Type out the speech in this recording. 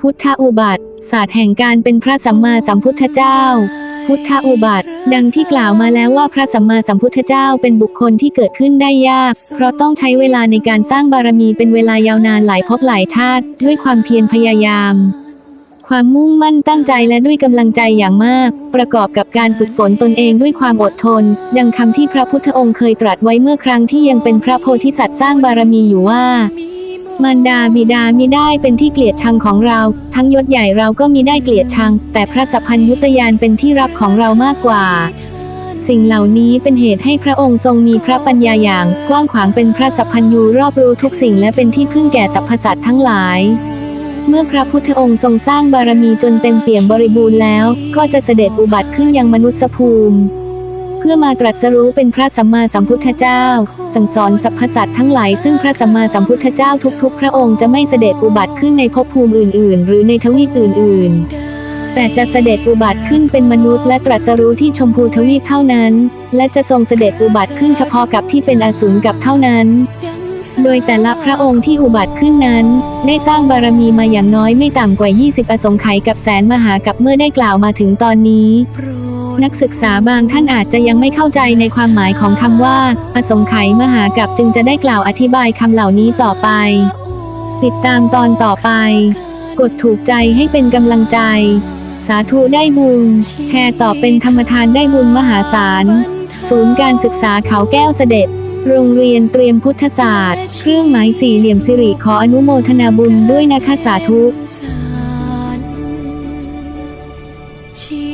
พุทธอุบัติ ศาสตร์แห่งการเป็นพระสัมมาสัมพุทธเจ้า พุทธอุบัติ ดังที่กล่าวมาแล้วว่าพระสัมมาสัมพุทธเจ้าเป็นบุคคลที่เกิดขึ้นได้ยาก เพราะต้องใช้เวลาในการสร้างบารมีเป็นเวลายาวนานหลายภพหลายชาติ ด้วยความเพียรพยายาม ความมุ่งมั่นตั้งใจและด้วยกำลังใจอย่างมาก ประกอบกับการฝึกฝนตนเองด้วยความอดทน ดังคำที่พระพุทธองค์เคยตรัสไว้เมื่อครั้งที่ยังเป็นพระโพธิสัตว์สร้างบารมีอยู่ว่า มารดาบิดามิได้เป็นที่เกลียดชังของเรา ทั้งยศใหญ่เราก็มิได้เกลียดชัง แต่พระสัพพัญยุตยานเป็นที่รักของเรามากกว่า สิ่งเหล่านี้เป็นเหตุให้พระองค์ทรงมีพระปัญญาอย่าง กว้างขวางเป็นพระสัพพัญญูรอบรู้ทุกสิ่งและเป็นที่พึ่งแก่สรรพสัตว์ทั้งหลาย เมื่อพระพุทธองค์ทรงสร้างบารมีจนเต็มเปี่ยมบริบูรณ์แล้ว ก็จะเสด็จอุบัติขึ้นยังมนุษยภูมิ เพื่อมาตรัสรู้เป็นพระสัมมาสัมพุทธเจ้า สั่งสอนสรรพสัตว์ทั้งหลายซึ่งพระสัมมาสัมพุทธเจ้าทุกๆ พระองค์จะไม่เสด็จอุบัติขึ้นในภพภูมิอื่น ๆ หรือในทวีปอื่น ๆ แต่จะเสด็จอุบัติขึ้นเป็นมนุษย์ และตรัสรู้ที่ชมพูทวีปเท่านั้น และจะทรงเสด็จอุบัติขึ้นเฉพาะกับที่เป็นอสูรกับเท่านั้นโดยแต่ละพระองค์ที่อุบัติขึ้นนั้น ได้สร้างบารมีมาอย่างน้อยไม่ต่ำกว่า 20 อสงไขยกับแสนมหากับเมื่อได้กล่าวมาถึงตอนนี้ นักศึกษาบางท่านอาจจะยังไม่เข้าใจในความหมายของคำว่าผสงไขยมหากับจึงจะได้กล่าวอธิบายคำเหล่านี้ต่อไป ติดตามตอนต่อไป กดถูกใจให้เป็นกำลังใจ สาธุได้บุญ แชร์ต่อเป็นธรรมทานได้บุญมหาศาล ศูนย์การศึกษาเขาแก้วเสด็จ โรงเรียนเตรียมพุทธศาสตร์ เครื่องหมายสี่เหลี่ยมสิริขออนุโมทนาบุญด้วยนะคะสาธุ ชี